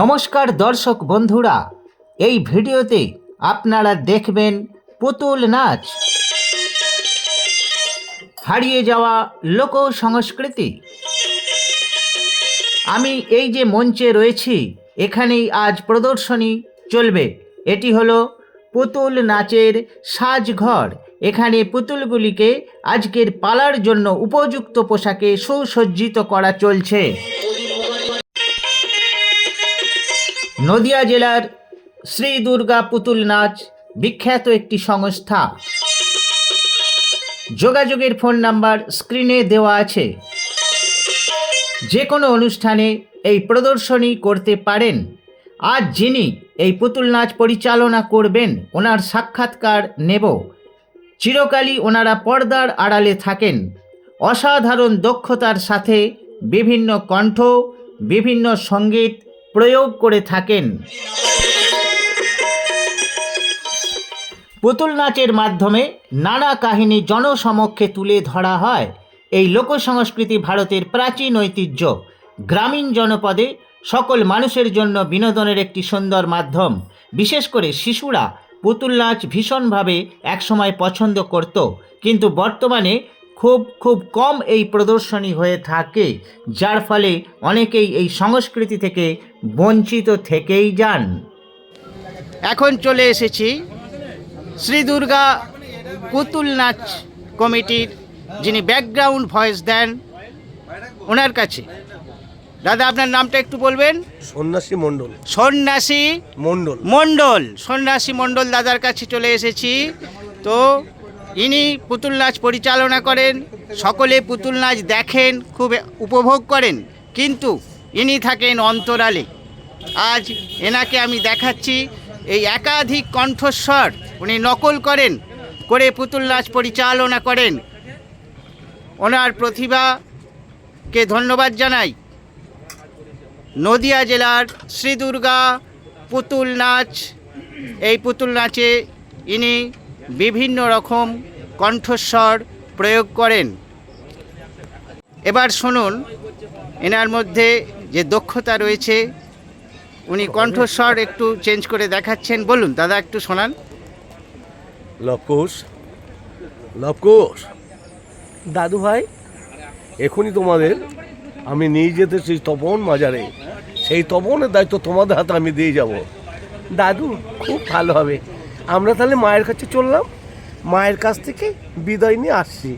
নমস্কার দর্শক বন্ধুরা, এই ভিডিওতে আপনারা দেখবেন পুতুল নাচ। হারিয়ে যাওয়া লোক সংস্কৃতি। আমি এই যে মঞ্চে রয়েছি, এখানেই আজ প্রদর্শনী চলবে। এটি হলো পুতুল নাচের সাজঘর। এখানে পুতুলগুলিকে আজকের পালার জন্য উপযুক্ত পোশাকে সুসজ্জিত করা চলছে। নদিয়া জেলার শ্রী দুর্গা পুতুল নাচ বিখ্যাত একটি সংস্থা। যোগাযোগের ফোন নাম্বার স্ক্রিনে দেওয়া আছে। যে কোনো অনুষ্ঠানে এই প্রদর্শনী করতে পারেন। আজ যিনি এই পুতুল নাচ পরিচালনা করবেন, ওনার সাক্ষাৎকার নেব। চিরকালই ওনারা পর্দার আড়ালে থাকেন। অসাধারণ দক্ষতার সাথে বিভিন্ন কণ্ঠ, বিভিন্ন সংগীত প্রয়োগ করে থাকেন। পুতুল নাচের মাধ্যমে নানা কাহিনী জনসমক্ষে তুলে ধরা হয়। এই লোকসংস্কৃতি ভারতের প্রাচীন ঐতিহ্য। গ্রামীণ জনপদে সকল মানুষের জন্য বিনোদনের একটি সুন্দর মাধ্যম। বিশেষ করে শিশুরা পুতুল নাচ ভীষণভাবে একসময় পছন্দ করত। কিন্তু বর্তমানে খুব খুব কম এই প্রদর্শনী হয়ে থাকে। যার ফলে অনেকেই এই সংস্কৃতি থেকে বঞ্চিত থেকেই যান। এখন চলে এসেছি শ্রী দুর্গা পুতুল নাচ কমিটির যিনি ব্যাকগ্রাউন্ড ভয়েস দেন ওনার কাছে। দাদা আপনার নামটা একটু বলবেন? সন্ন্যাসী মণ্ডল। সন্ন্যাসী মণ্ডল। মণ্ডল। সন্ন্যাসী মণ্ডল দাদার কাছে চলে এসেছি। তো ইনি পুতুল নাচ পরিচালনা করেন সকলে পুতুল নাচ দেখেন খুব উপভোগ করেন। কিন্তু ইনি থাকেন অন্তরালে। আজ এনাকে আমি দেখাচ্ছি এই একাধিক কণ্ঠস্বর উনি নকল করেন, করে পুতুল নাচ পরিচালনা করেন। ওনার প্রতিভাকে ধন্যবাদ জানাই। নদিয়া জেলার শ্রী দুর্গা পুতুল নাচ এই পুতুল নাচে ইনি বিভিন্ন রকম কণ্ঠস্বর প্রয়োগ করেন। এবার শুনুন। এনার মধ্যে যে দক্ষতা রয়েছে উনি কণ্ঠস্বর একটু চেঞ্জ করে দেখাচ্ছেন। বলুন দাদা একটু শোনান। লবকুশ লবকুশ দাদু ভাই। এখনই তোমাদের আমি নিয়ে যেতে সেই তপন মাজারে। সেই তপনের দায়িত্ব তোমাদের হাতে আমি দিয়ে যাব। দাদু খুব ভালো হবে। আমরা তাহলে মায়ের কাছে চললাম। মায়ের কাছ থেকে বিদায় নিয়ে আসছি।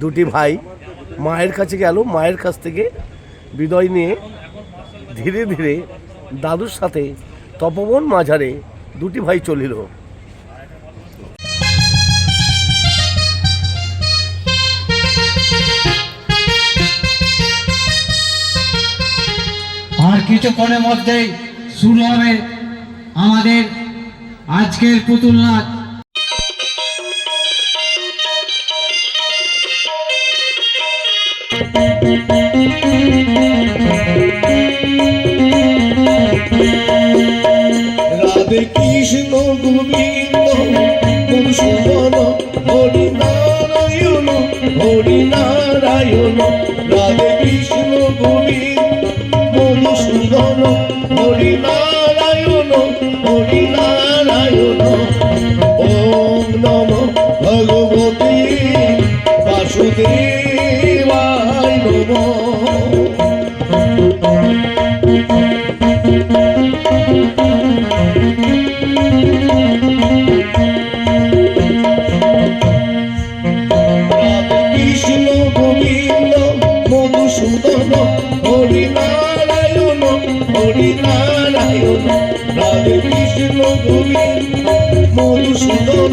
দুটি ভাই মায়ের কাছে গেল মায়ের কাছ থেকে বিদায় নিয়ে ধীরে ধীরে দাদুর সাথে তপবন মাঝারে দুটি ভাই চলিল। আর কিছুক্ষণের মধ্যেই শুরু হবে আমাদের আজকের পুতুল নাচ রাধে কৃষ্ণ গোবিন্দ মধুসূদন হরি নারায়ণ হরি নারায়ণ। রাধে কৃষ্ণ গোবিন্দ মধুসূদন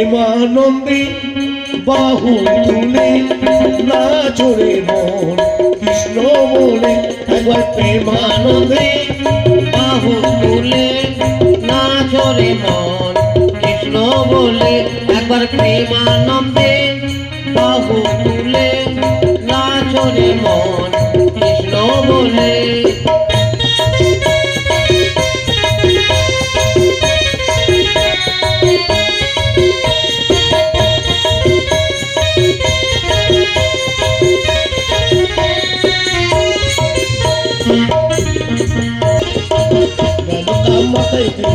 প্রেমানন্দে বাহু তুলে না চড়ে মন, কৃষ্ণ বলে একবার প্রেমানন্দে বাহু তুলে না জোরে মন, কৃষ্ণ বলে একবার প্রেমানন্দে বাহু তুলে নাচো রে মন, কৃষ্ণ বলে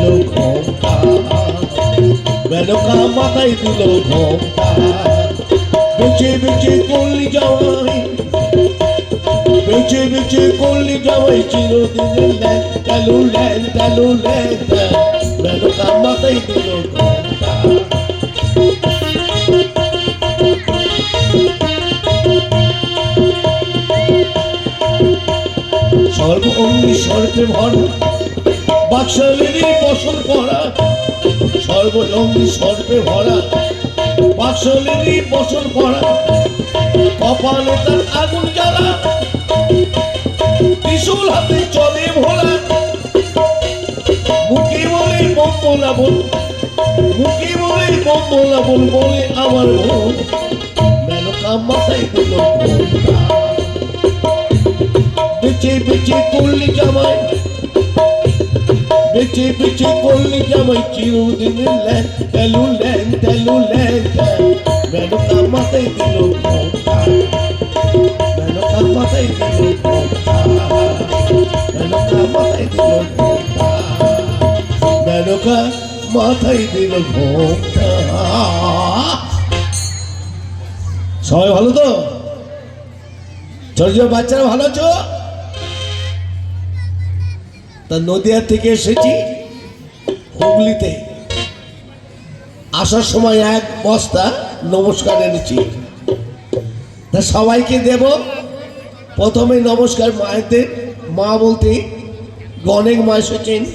দিল ঘোমটা মেনকা মাথায় দিল ঘোমটা বেঁচে বেঁচে করলি যাওয়াই বেঁচে বেঁচে করলি যাওয়াই চিরদিনের ল্যান টালু ল্যান টালু ল্যান মেনকা মাথায় দিল ঘোমটা সর্ব অঙ্গি সর্বে ভরা। বাক্সালেরই বসন করা সর্বে ভরা। বাক্সলেরই বসন করা কপালে তার আগুন জ্বালা। ত্রিশূল হাতে চলে ভোলা মুখে বলে বল মুখে বলে বল বলে আমার মেনকা মাথায় বেঁচে বেঁচে করলি জামাই বেঁচে বেঁচে করলি জামাই চিরদিনের ল্যান তেলু ল্যান তেলু ল্যান মেনকা মাথায় দিল। মেনকা মাথায় দিল মেনকা মাথায় দিল মেনকা মাথায় দিল সবাই ভালো তো? ছোট ছোট বাচ্চারা ভালো আছো? তা নদিয়া থেকে এসেছি হুগলিতে। আসার সময় এক বস্তা নমস্কার এনেছি। তা সবাইকে দেব। প্রথমে নমস্কার মায়েদের। মা বলতে অনেক মা এসেছেন।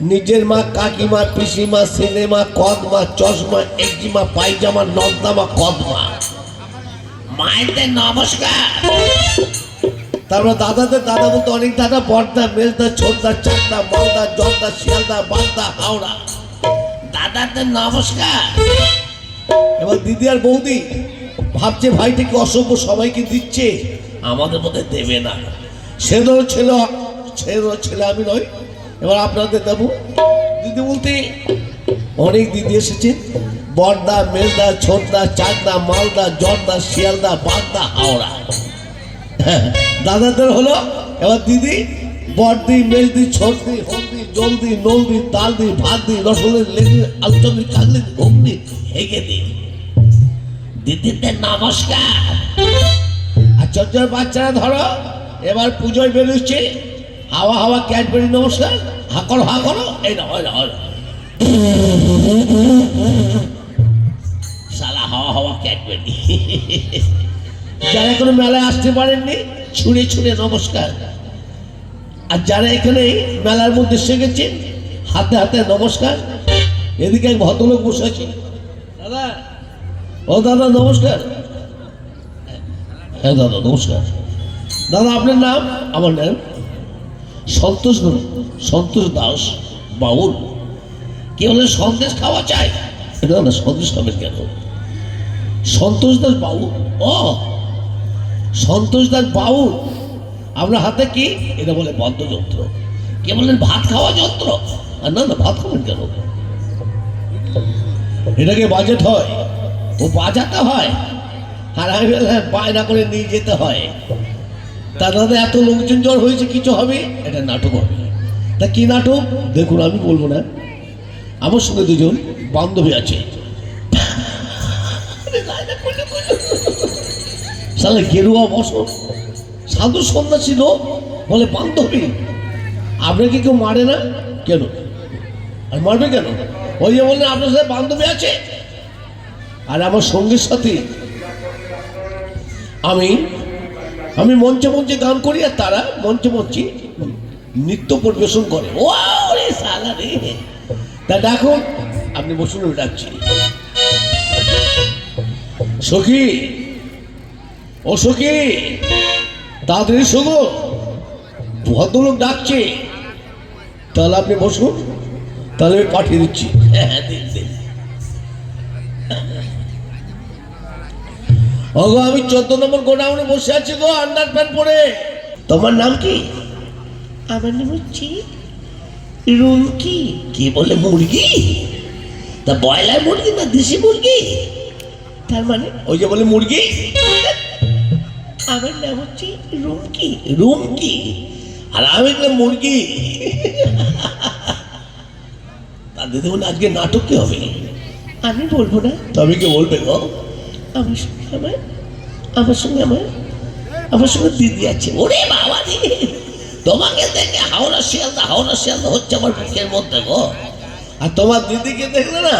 নিজের মা, কাকিমা, পিসিমা সিনেমা কদমা, চশমা, একজিমা, পায়জামা, নর্দামা, কদমা। মায়েদের নমস্কার। তারপর দাদাদের, দাদা বলতে, অনেক দাদা বড়দা মেলদা, ছোটদা চাকদা মালদা জলদা শিয়ালদা, বাগদা, হাওড়া। দাদাদের নমস্কার। এবার দিদি আর বৌদি ভাবছে ভাইটিকে অসভ্য সবাইকে দিচ্ছে? আমাদের মধ্যে দেবে না। সে ধরো ছেলে সে ছেলে আমি নই। এবার আপনাদের দেবো। দিদি বলতে, অনেক দিদি এসেছেন বড়দা, মেলদা, ছোটদা চাকদা মালদা, জর্দা, শিয়ালদা, বাগদা, হাওড়া। দাদাদের হলো, এবার দিদি বড়দি মেজদি ছোটদি হলদি, জলদি, নলদি, তালদি, ভাতদি, রসলের লেগি আলচন্দি কাগলি ঘুমদি হেগে দি। দিদিদের নমস্কার। ছোট বাচ্চারা ধরো, এবার পুজোয় বেরোচ্ছে, হাওয়া হাওয়া ক্যাডবেরি নমস্কার, হা করো হা করো, এই না হয় না সালা হাওয়া হাওয়া ক্যাডবেরি যারা কোনো মেলায় আসতে পারেননি, ছুঁড়ে ছুঁড়ে নমস্কার। আর যারা এখানে মেলার মধ্যে শিখেছেন হাতে হাতে নমস্কার। এদিকে এক ভদ্রলোক বসে আছে দাদা, ও দাদা, নমস্কার। হ্যাঁ দাদা, নমস্কার। দাদা, আপনার নাম? আমার নাম সন্তোষ সন্তোষ দাস বাউল। কে বলে সন্দেশ খাওয়া চাই? না না, সন্দেশ খাবেন কেন? সন্তোষ দাস বাউল? ও সন্তোষ দাস বাউল। আমরা হাতে কি? এটা বলে বাদ্যযন্ত্র কে বলেন ভাত খাওয়া যন্ত্র? আর না না, ভাত খাবেন কেন? এটাকে বাজেট হয়। ও বাজাতে হয়। আর আমি বায়না করে নিয়ে যেতে হয়। তা দাদা, এত লোকজন জ্বর হয়েছে, কিছু হবে? এটা নাটক হবে। তা কি নাটক? দেখুন, আমি বলব না। আমার সঙ্গে দুজন বান্ধবী আছে। সালে গেরুয়া বসন সাধু সন্ন্যাসী লোক বলে বান্ধবী, আপনাকে কেউ মারে না? কেন? আর মারবে কেন? ওই যে বললেন আপনার সাথে বান্ধবী আছে? আর আমার সঙ্গীর সাথে। আমি আমি মঞ্চে মঞ্চে গান করি আর তারা মঞ্চে মঞ্চে নৃত্য পরিবেশন করে। ও রে তা দেখুন আপনি বসুন ডাকছি। সখী সখী তাড়াতাড়ি শোনো। ভদ্রলোক ডাকছে। তাহলে আপনি বসুন তাহলে আমি পাঠিয়ে দিচ্ছি। হ্যাঁ হ্যাঁ দিন দিন। ওগো আমি চোদ্দ নম্বর গোডাউনে বসে আছি গো আন্ডার প্যান্ট পরে। তোমার নাম কি? আমার নাম হচ্ছে রুমকি। কি বলে মুরগি? তা ব্রয়লার মুরগি না দেশি মুরগি? তার মানে? ওই যে বলে মুরগি? আমার নাম হচ্ছে রুমকি। রুমকি? আর আমি বললাম মুরগি। তা দিদিমণি আজকে নাটক কি হবে? আমি বলব না। তবে কি বলবে গো? আমার সঙ্গে আমার আমার সঙ্গে আমার আমার সঙ্গে দিদি আছে। ওরে বাবা রে! তোমাকে দেখে হাওড়া শিয়ালদা হাওড়া শিয়ালদা হচ্ছে আমার বুকের মধ্যে গো। আর তোমার দিদিকে দেখলে না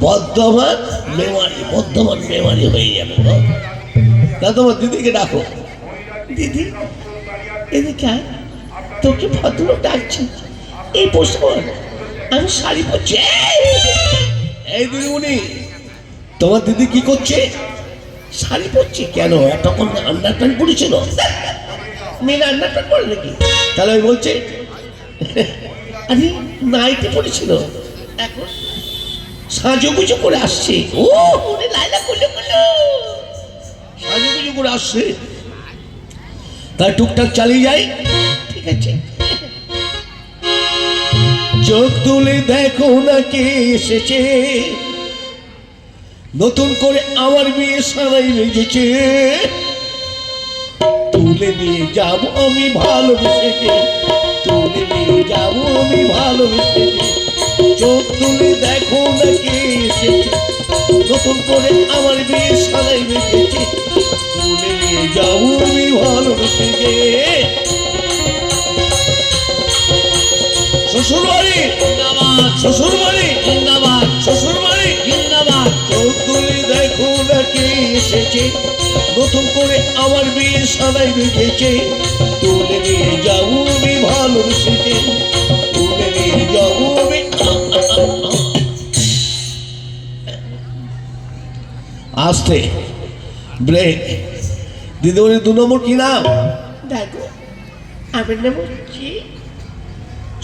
বর্ধমান মেমারি বর্ধমান মেমারি হয়ে যাবে গো। তা তোমার দিদিকে ডাকো। দিদি, এদিকে আয়। তোকে ভদ্রলোক ডাকছি। এই বসে। আমি শাড়ি পরছি। এই! দিদিমণি, তোমার দিদি কি করছে? শাড়ি পরছে কেন? তখন আন্ডার প্যান্ট পরেছিল। মেয়েরা আন্ডার প্যান্ট পরে নাকি? তাহলে আমি বলছে, আরে, নাইটি পরেছিল। এখন সাজুগুজু করে আসছে। ও লাইলা করল সাজুগুজু করে আসছে। তাই টুকটাক চালিয়ে যাই। ঠিক আছে। চোখ তুলে দেখো না কে এসেছে। নতুন করে আমার বিয়ে সারাই রেখেছে। তুলে নিয়ে যাব আমি ভালোবেসেছে তুলে নিয়ে যাব আমি ভালোবেসেছে চোখ তুলে দেখো না কে এসেছে। নতুন করে আমার বিয়ে সারাই নিয়ে আমি শ্বশুর বাড়ি শ্বশুর বাড়ি জিন্দাবাদ। শ্বশুর বাড়ি জিন্দাবাদ। দেখো এসেছে। নতুন করে আমার বিয়ে সাদাই বেঁধেছে তুলে নিয়ে যাব আমি ভালোবেসেছে তুলে নিয়ে যাব আসতে ব্রেক দিদিমণি দু নম্বর কি নাম? দেখো আমার নাম হচ্ছে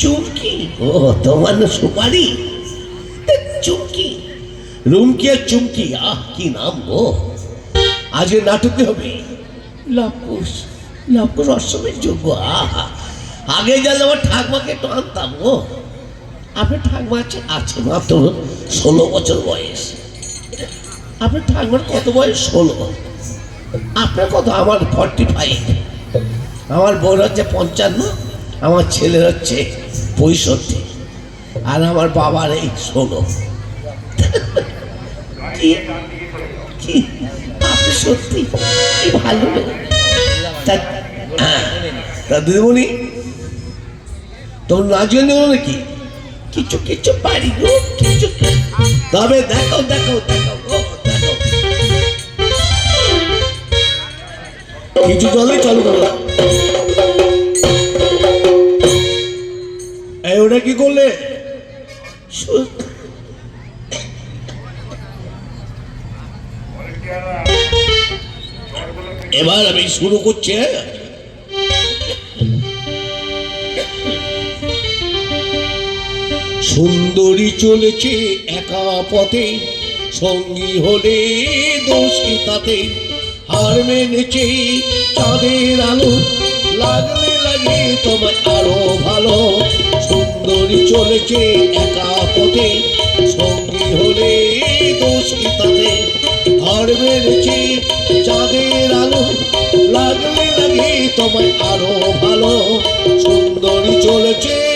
চুমকি। ও তোমার না সুপারি? চুমকি। রুমকি আর চুমকি আহ কি নাম গো। আজকে নাটকে হবে। লবকুশ লবকুশ অষ্টমের যোগ্য আহা। আগে জানলে আমার ঠাকমাকে একটু আনতাম গো। আপনার ঠাকমা আছে। আছে মাত্র ষোলো বছর বয়স। আপনার ঠাকমার কত বয়স ষোলো আপনার কত? আমার ফর্টি ফাইভ আমার বোন হচ্ছে পঞ্চান্ন আমার ছেলে হচ্ছে পঁয়ষট্টি আর আমার বাবার এই ষোলো। আপনি সত্যি কি ভালো হ্যাঁ, তা দিদিমণি তোমার গান নেব নাকি? কিছু কিছু পারি কিছু। তবে দেখো দেখো দেখো কিছু জলে, চালু করো এই, ওটা কি করলে? এবার আমি শুরু করছি হ্যাঁ? সুন্দরী চলেছে একা পথে, সঙ্গী হলে দোষী তাতে? হার মেনেছে চাঁদের আলো। লাগলে লাগে তোমার আরও ভালো। সুন্দরী চলেছে একা পথে। সঙ্গী হলে দোষী তাতে। হার মেনেছে চাঁদের আলো। লাগলে লাগে তোমায় আরও ভালো। সুন্দরী চলেছে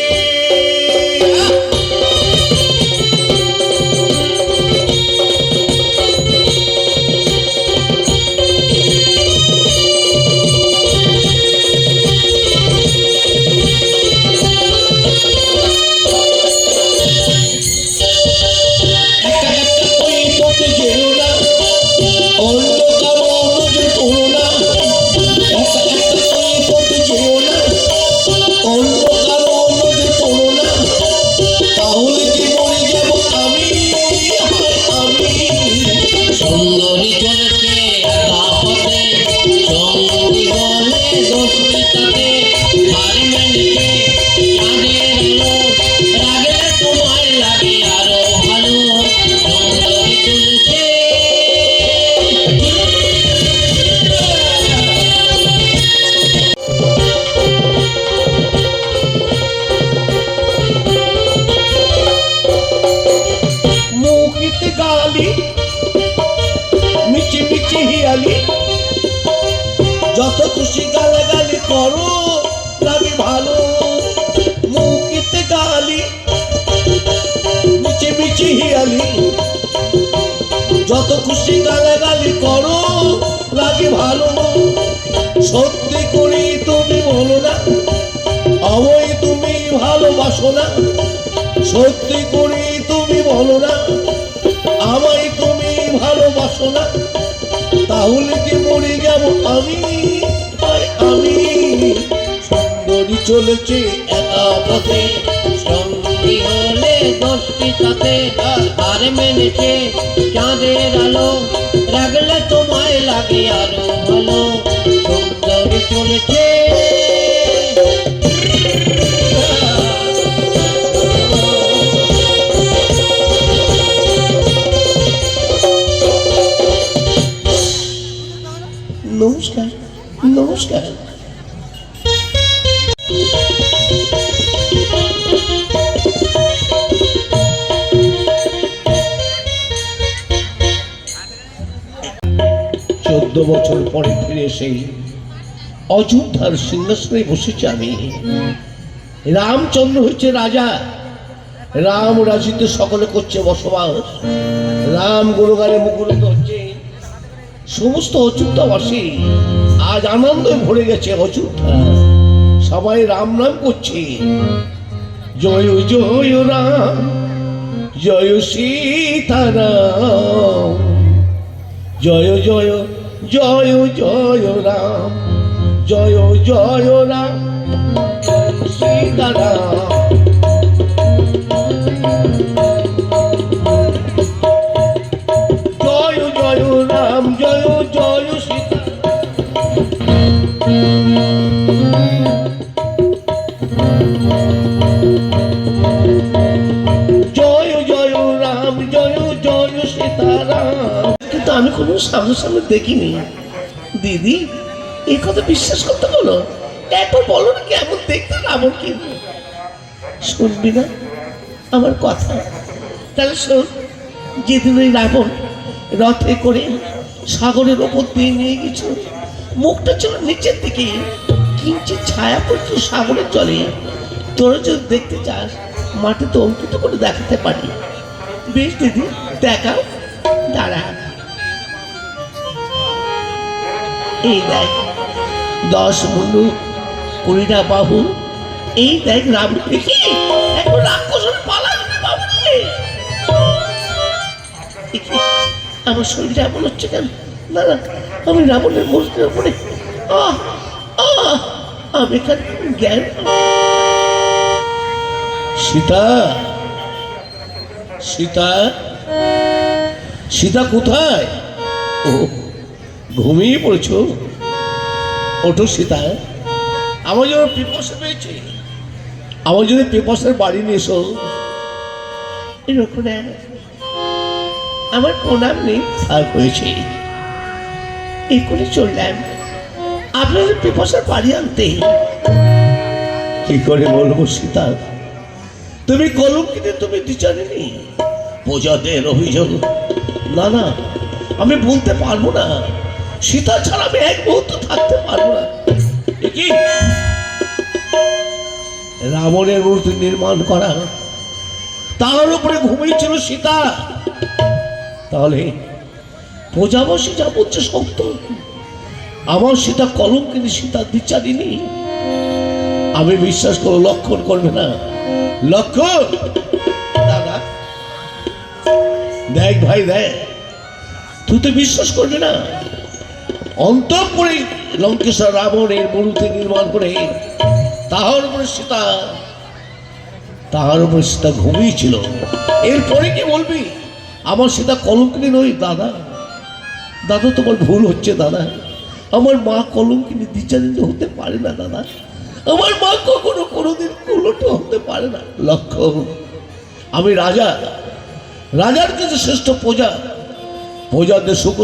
বড় লাগে ভালো মুখিতে গালি। মিচি মিচি হিয়ালি। যত খুশি গালাগালি করো, লাগে ভালো। সত্যি করি তুমি বলো না, আমায় তুমি ভালোবাসো না। সত্যি করি তুমি বলো না, আমায় তুমি ভালোবাসো না। তাহলে কি মরে যাব আমি? চলেছে একা পথে। সঙ্গী হলে দোষটি তাতে আর মেনেছে চাঁদের আলো। রাগলে তোমায় লাগে আরও ভালো। সুন্দরী চলেছে। নমস্কার নমস্কার। বছর পরে ফিরে এসে অযোধ্যার সিংহাসনে বসেছি আমি। রামচন্দ্র হচ্ছে রাজা। রাম রাজিতে সকলে করছে বসবাস। রাম গুণগানে মুখরিত হচ্ছে। সমস্ত অযোধ্যাবাসী আজ আনন্দে ভরে গেছে অযোধ্যা। সবাই রাম নাম করছে। জয় জয় রাম, জয় সীতারাম। জয় জয় জয় জয় রাম, জয় জয় রাম, সীতারাম। জয় জয় রাম, জয় জয় সীতা জয় জয় রাম, জয় জয় সীতারাম। কিন্তু আমি কোনো সামনে সামনে দেখিনি। দিদি এই কথা বিশ্বাস করতে বলো? একবার বলো না কেমন দেখতে রাবণ কিন্তু শুনবি না? আমার কথা। তাহলে শোন, যেদিন ওই রাবণ রথে করে সাগরের ওপর দিয়ে নিয়ে গেছিল মুখটা ছিল নিচের দিকে কিঞ্চিত ছায়া পড়তো সাগরের জলে। তোরা যদি দেখতে চাস, মাটিতে অঙ্কিত করে দেখাতে পারি। বেশ দিদি, দেখাও। দাঁড়া। এই দেখ, দশ মুন্ডু কুড়িটা বাহু, এই দেখ রাম দেখি, এখন রাক্ষসের পালা বাবু আমার শরীরটা এমন হচ্ছে কেন? না না আমি রাবণের মূর্তির উপরে আমি এখানে জ্ঞান সীতা সীতা সীতা কোথায়? ও ঘুমিয়ে পড়েছ? ওঠো সীতা। আমার জন্য পিপাসা পেয়েছে। আমার জন্য পিপাসের বাড়ি নিয়ে এসো। এরকম আমার প্রণাম নেই থাক হয়েছে এই করে চললাম। আপনাদের পিপাসার বাড়ি আনতে। কি করে বলব সীতা? তুমি কলম কিনে তুমি বিচারেনি প্রজাদের অভিযোগ। না না, আমি বলতে পারব না। সীতা ছাড়া আমি এক মুহূর্ত থাকতে পারব না। কি? রাবণের মূর্তি নির্মাণ করা। তার উপরে ঘুমিয়েছিল সীতা। তাহলে প্রজাবাসী যা বলছে সত্য আমার সীতা কলম কিন্তু সীতা বিচারিনি আমি বিশ্বাস করো লক্ষণ করবে না। লক্ষণ! দাদা দেখ ভাই দেখ। তুই তো বিশ্বাস করবি না? অন্তঃপুরে লঙ্কেশ্বর রাবণের মূর্তি নির্মাণ করে তাহার উপরে সীতা, তাহার উপরে সীতা ঘুমিয়েছিল এরপরে কি বলবি? আমার সীতা কলঙ্কিনী নই দাদা। দাদা, তোমার ভুল হচ্ছে, দাদা। আমার মা কলঙ্কিনী দ্বিচারিত হতে পারে না, দাদা। আমার মা কখনো কোনোদিন কুলটো হতে পারে না। লক্ষ্য, আমি রাজা। রাজার কাছে শ্রেষ্ঠ প্রজা। প্রজাদের সুখ